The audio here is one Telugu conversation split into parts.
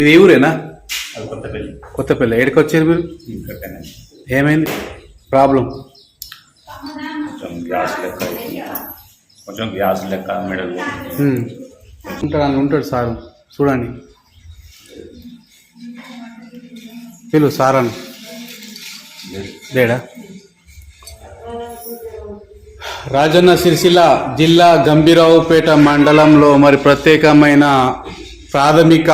ఇది ఈ ఊరేనా కొత్తపల్లి. కొత్తపల్లి. ఏడికి వచ్చారు మీరు ఏమైంది? ప్రాబ్లం? కొంచెం గ్యాస్ లెక్క. కొంచెం గ్యాస్ లెక్క మెడల్. ఉంటాడు అని ఉంటాడు సార్. చూడండి. పిలు సార్ అని లేడా? రాజన్న సిరిసిల్ల జిల్లా గంభీరావుపేట మండలంలో మరి ప్రత్యేకమైన ప్రాథమిక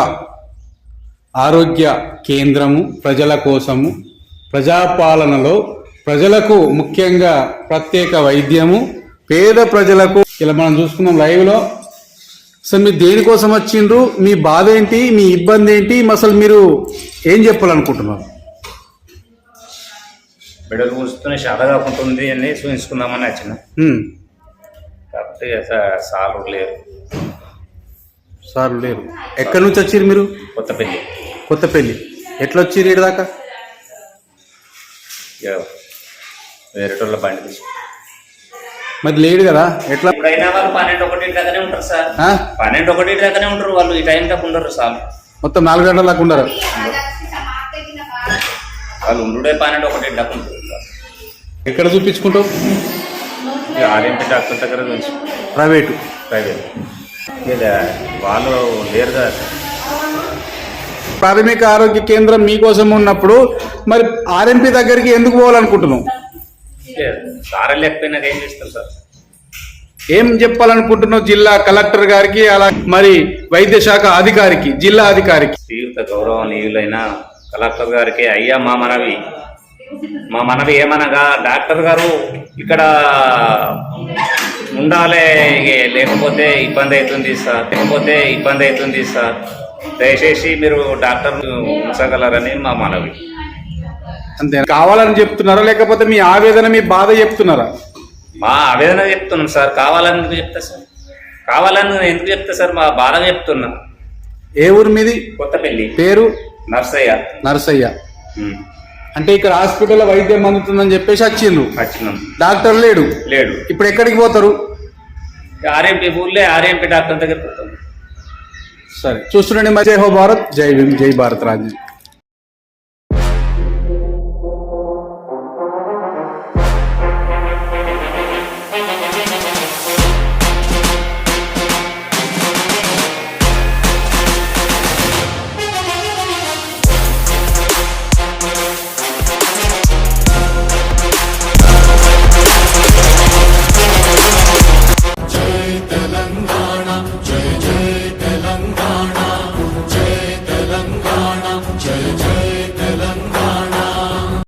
ఆరోగ్య కేంద్రము ప్రజల కోసము. ప్రజాపాలనలో ప్రజలకు ముఖ్యంగా ప్రత్యేక వైద్యము. పేద ప్రజలకు ఇలా మనం చూసుకున్నాం లైవ్లో. అసలు మీరు దేనికోసం వచ్చిండ్రు? మీ బాధ ఏంటి? మీ ఇబ్బంది ఏంటి? అసలు మీరు ఏం చెప్పాలనుకుంటున్నారు? మెడల్ కూర్చుని శాత కాకుంటుంది అని చూపించుకుందామని వచ్చిన. హ్మ్. కాకపోతే స- సాలు లేరు. సార్ లేరు. ఎక్కడి నుంచి వచ్చిర్రు మీరు? కొత్తపల్లి. కొత్తపల్లి ఎట్లా వచ్చిర్రు ఈడ దాకా? వేరేటోళ్ళ బండి మరి లేడు కదా ఎట్లా? ఎప్పుడైనా వాళ్ళు పన్నెండు ఒకటి దాకానే ఉంటారు సార్? పన్నెండు ఒకటి దాకానే ఉంటారు వాళ్ళు ఈ టైం దాకా ఉండరు సార్. మొత్తం నాలుగు గంటల దాకా ఉండరు. వాళ్ళు ఉండుడే పన్నెండు ఒకటి దాకా ఉంటారు ఎక్కడ చూపించుకుంటావు? ఆర్ఎంపీ డాక్టర్ దగ్గర ప్రైవేటు. ప్రైవేట్. ఇక వాళ్ళు లేరు కదా ప్రాథమిక ఆరోగ్య కేంద్రం మీకోసం ఉన్నప్పుడు మరి ఆర్ఎంపీ దగ్గరికి ఎందుకు పోవాలనుకుంటున్నాం ఏం చేస్తారు సార్? ఏం చెప్పాలనుకుంటున్నావు జిల్లా కలెక్టర్ గారికి అలా మరి వైద్య శాఖ అధికారికి జిల్లా అధికారికి? శ్రీయుత గౌరవనీయులైన కలెక్టర్ గారికి అయ్యా మా మనవి. మా మనవి ఏమనగా డాక్టర్ గారు ఇక్కడ ఉండాలే లేకపోతే ఇబ్బంది అవుతుంది సార్ లేకపోతే ఇబ్బంది అవుతుంది సార్. దయచేసి మీరు డాక్టర్ ఉంచగలరని మా మనవి. అంతే. కావాలని చెప్తున్నారా లేకపోతే మీ ఆవేదన మీ బాధ చెప్తున్నారా? మా ఆవేదన చెప్తున్నాం సార్. కావాలని ఎందుకు చెప్తా సార్? కావాలని ఎందుకు చెప్తా సార్? మా బాధ చెప్తున్నా. ఏ ఊరు మీది? కొత్తపల్లి. పేరు? నర్సయ్య. నరసయ్య. అంటే ఇక్కడ హాస్పిటల్లో వైద్యం అందుతుందని చెప్పేసి వచ్చిండ్రు. వచ్చినాం. డాక్టర్ లేడు. లేడు. ఇప్పుడు ఎక్కడికి పోతారు? ఆర్ఎంపీ ఊళ్ళే ఆర్ఎంపీ డాక్టర్ దగ్గర పోతాం. సరే. చూస్తుండండి మరి. జై హో భారత్ జై భీమ్ జై భారత్ రాజ్యం.